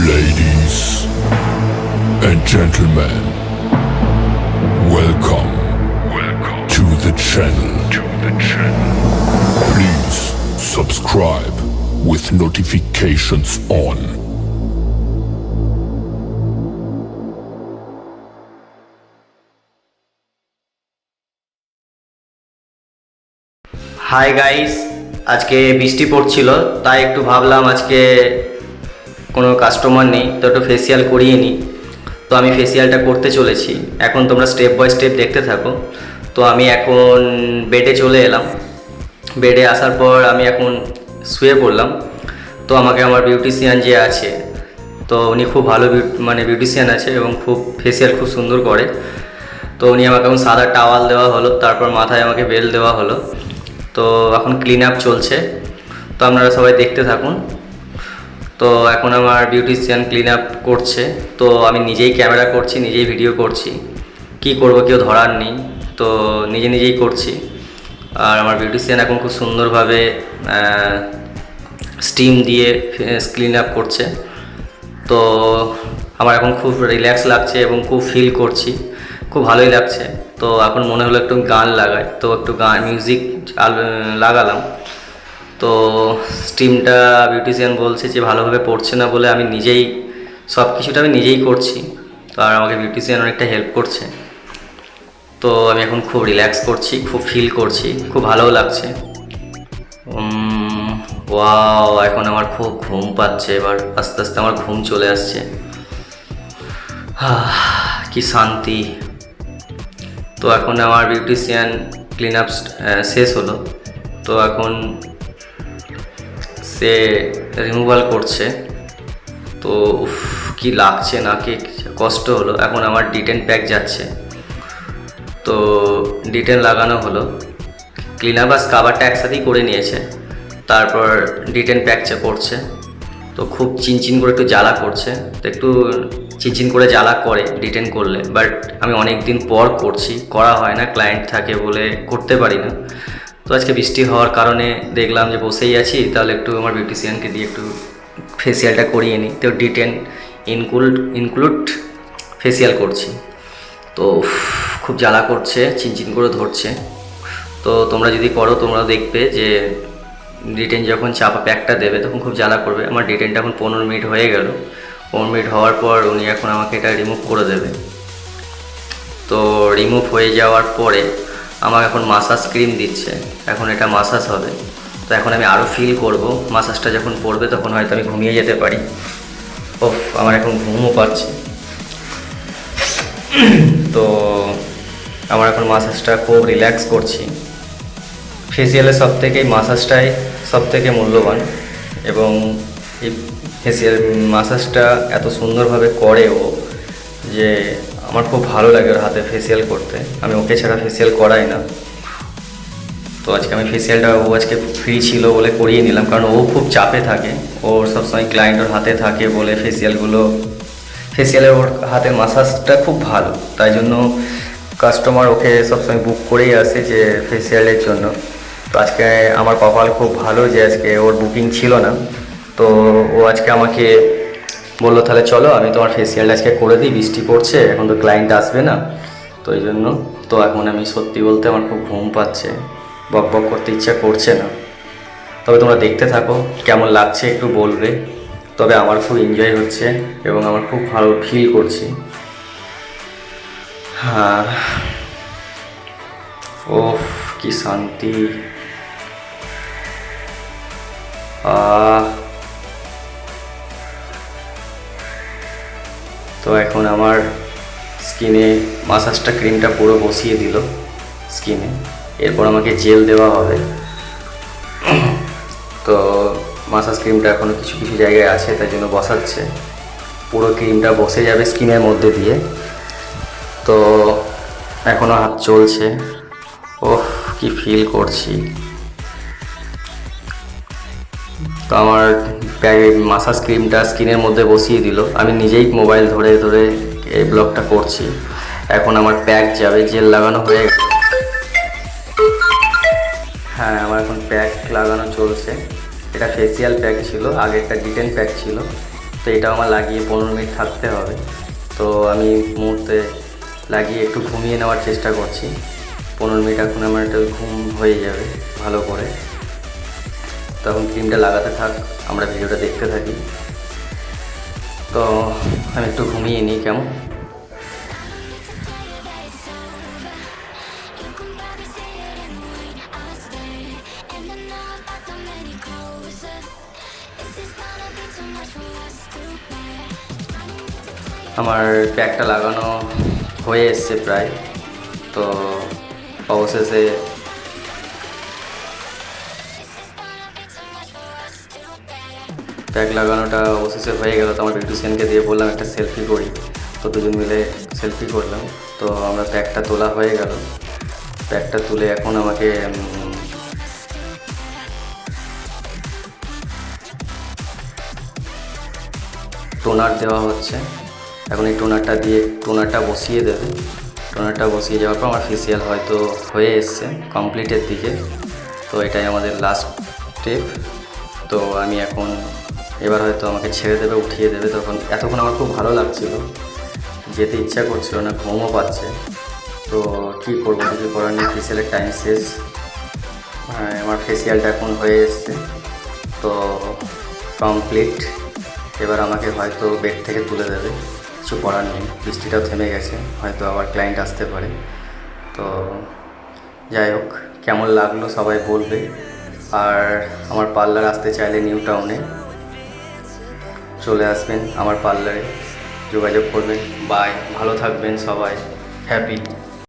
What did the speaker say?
Ladies and gentlemen, welcome, welcome to the channel. To the channel. Please subscribe with notifications on. Hi guys আজকে বৃষ্টি পড়ছিল তাই একটু ভাবলাম আজকে কোনো কাস্টমার নেই, তো একটু ফেসিয়াল করিয়ে নিই। তো আমি ফেসিয়ালটা করতে চলেছি। এখন তোমরা স্টেপ বাই স্টেপ দেখতে থাকো। তো আমি এখন বেডে চলে এলাম। বেডে আসার পর আমি এখন শুয়ে পড়লাম। তো আমাকে আমার বিউটিশিয়ান যে আছে, তো উনি খুব ভালো মানে বিউটিশিয়ান আছে এবং খুব ফেসিয়াল খুব সুন্দর করে। তো উনি আমাকে এখন সাদা টাওয়াল দেওয়া হলো, তারপর মাথায় আমাকে বেল দেওয়া হলো। তো এখন ক্লিন আপ চলছে। তো আপনারা সবাই দেখতে থাকুন। তো এখন আমার বিউটিশিয়ান ক্লিন আপ করছে। তো আমি নিজেই ক্যামেরা করছি, নিজেই ভিডিও করছি। কি করব কেউ ধরার নেই। তো নিজে নিজেই করছি। আর আমার বিউটিশিয়ান এখন খুব সুন্দরভাবে স্টিম দিয়ে ক্লিন আপ করছে। তো আমার এখন খুব রিল্যাক্স লাগছে এবং খুব ফিল করছি। খুব ভালোই লাগছে। তো এখন মনে হলো একটু গান লাগাই। তো একটু গান মিউজিক লাগালাম। তো স্টিমটা বিউটিশিয়ান বলছে যে ভালোভাবে পড়ছে না বলে আমি নিজেই, সব কিছুটা আমি নিজেই করছি। তো আর আমাকে বিউটিশিয়ান অনেকটা হেল্প করছে। তো আমি এখন খুব রিল্যাক্স করছি, খুব ফিল করছি, খুব ভালোও লাগছে। ওয়াও এখন আমার খুব ঘুম পাচ্ছে, এবার আস্তে আস্তে আমার ঘুম চলে আসছে। কি শান্তি। তো এখন আমার বিউটিশিয়ান ক্লিন আপ শেষ হলো। তো এখন সে রিমুভাল করছে। তো কি লাগছে না, কি কষ্ট হলো। এখন আমার ডিটেন প্যাক যাচ্ছে। তো ডিটেন লাগানো হলো। ক্লিন আপ আর কাভারটা একসাথেই করে নিয়েছে। তারপর ডিটেন প্যাকচা করছে। তো খুব চিনচিন করে একটু জ্বালা করছে। তো একটু চিনচিন করে জ্বালা করে ডিটেন করলে। বাট আমি অনেক দিন পর করছি। করা হয় না ক্লায়েন্ট থাকে বলে করতে পারি না। তো আজকে বৃষ্টি হওয়ার কারণে দেখলাম যে বসেই আছি, তাহলে একটু আমার বিউটিশিয়ানকে দিয়ে একটু ফেসিয়ালটা করিয়ে নিই। তো ডিটেন ইনক্লুড ইনক্লুড ফেসিয়াল করছি। তো খুব জ্বালা করছে চিনচিন করে ধরছে। তো তোমরা যদি করো তোমরা দেখবে যে ডিটেন যখন চাপা প্যাকটা দেবে, তখন খুব জ্বালা করবে। আমার ডিটেনটা এখন পনেরো মিনিট হয়ে গেল। পনেরো মিনিট হওয়ার পর উনি এখন আমাকে এটা রিমুভ করে দেবে। তো রিমুভ হয়ে যাওয়ার পরে আমাকে এখন মাসাজ ক্রিম দিচ্ছে। এখন এটা মাসাজ হবে। তো এখন আমি আরও ফিল করব। মাসাজটা যখন পড়বে তখন হয়তো আমি ঘুমিয়ে যেতে পারি। ওফ, আমার এখন ঘুমও পাচ্ছে। তো আমার এখন মাসাজটা খুব রিল্যাক্স করছি। ফেসিয়ালের সব থেকে মাসাজটাই সব থেকে মূল্যবান এবং এই ফেসিয়াল মাসাজটা এত সুন্দরভাবে করে ও যে আমার খুব ভালো লাগে ওর হাতে ফেসিয়াল করতে। আমি ওকে ছাড়া ফেসিয়াল করাই না। তো আজকে আমি ফেসিয়ালটা ও আজকে ফ্রি ছিল বলে করিয়ে নিলাম, কারণ ও খুব চাপে থাকে। ওর সবসময় ক্লায়েন্ট ওর হাতে থাকে বলে ফেসিয়ালগুলো ফেসিয়ালের ওর হাতের মাসাজটা খুব ভালো, তাই জন্য কাস্টমার ওকে সবসময় বুক করেই আসে যে ফেসিয়ালের জন্য। তো আজকে আমার কপাল খুব ভালো যে আজকে ওর বুকিং ছিল না। তো ও আজকে আমাকে বলল, তাহলে চলো, আমি তোমার ফেসিয়ালটা আজকে করে দিই, বৃষ্টি পড়ছে, এখন তো ক্লায়েন্ট আসবে না। তো এই জন্য তো এখন আমি সত্যি বলতে আমার খুব ঘুম পাচ্ছে, বক বক করতে ইচ্ছা করছে না। তবে তোমরা দেখতে থাকো, কেমন লাগছে একটু বলবে। তবে আমার খুব এনজয় হচ্ছে এবং আমার খুব ভালো ফিল করছি। হ্যাঁ ও কি শান্তি। আহ তো এখন আমার স্কিনে মাসাজটা ক্রিমটা পুরো বসিয়ে দিল স্কিনে। এরপর আমাকে জেল দেওয়া হবে। তো মাসাজ ক্রিমটা এখনও কিছু কিছু জায়গায় আছে, তাই জন্য বসাচ্ছে। পুরো ক্রিমটা বসে যাবে স্কিনের মধ্যে দিয়ে। তো এখনও হাত চলছে। ওহ, কি ফিল করছি। তো আমার মাসাজ ক্রিমটা স্কিনের মধ্যে বসিয়ে দিল। আমি নিজেই মোবাইল ধরে ধরে এই ব্লগটা করছি। এখন আমার প্যাক যাবে জেল লাগানো হয়ে গেছে। হ্যাঁ আমার এখন প্যাক লাগানো চলছে। এটা ফেসিয়াল প্যাক ছিল আগেরটা ডিটেন প্যাক ছিল। তো এটা আমার লাগিয়ে পনেরো মিনিট থাকতে হবে। তো আমি মুহূর্তে লাগিয়ে একটু ঘুমিয়ে নেওয়ার চেষ্টা করছি। পনেরো মিনিট এখন আমার একটা ঘুম হয়ে যাবে, ভালো করে। তখন ক্রিমটা লাগাতে থাক, আমরা ভিডিওটা দেখতে থাকি। তো আমি একটু ঘুমিয়ে নিই, কেমন? আমার প্যাকটা লাগানো হয়ে এসছে প্রায়। তো অবশেষে প্যাক লাগানোটা অবশেষে হয়ে গেল, তো আমার বিউটিশিয়ানকে দিয়ে বললাম একটা সেলফি করি। তো দুজন মিলে সেলফি করলাম। তো আমরা প্যাকটা তোলা হয়ে গেল। প্যাকটা তুলে এখন আমাকে টোনার দেওয়া হচ্ছে। এখন এই টোনারটা দিয়ে টোনারটা বসিয়ে দেবে। টোনারটা বসিয়ে যাওয়ার পর আমার ফেসিয়াল হয়তো হয়ে এসছে কমপ্লিটের দিকে। তো এটাই আমাদের লাস্ট স্টেপ তো আমি এখন এবার হয়তো আমাকে ছেড়ে দেবে উঠিয়ে দেবে তখন এতক্ষণ আমার খুব ভালো লাগছিল। যেতে ইচ্ছা করছিল না ঘুমও পাচ্ছে। তো কী করব কিছু করার নেই ফেসিয়ালের টাইম শেষ। হ্যাঁ, আমার ফেসিয়ালটা এখন হয়ে এসছে। তো কমপ্লিট এবার আমাকে হয়তো বেড থেকে তুলে দেবে। কিছু করার নেই বৃষ্টিটাও থেমে গেছে হয়তো আবার ক্লায়েন্ট আসতে পারে। তো যাই হোক কেমন লাগল সবাই বলবে। আর আমার পার্লার আসতে চাইলে নিউ টাউনে চলে আসবেন আমার পার্লারে। যোগাযোগ করবেন। বাই। ভালো থাকবেন সবাই। হ্যাপি।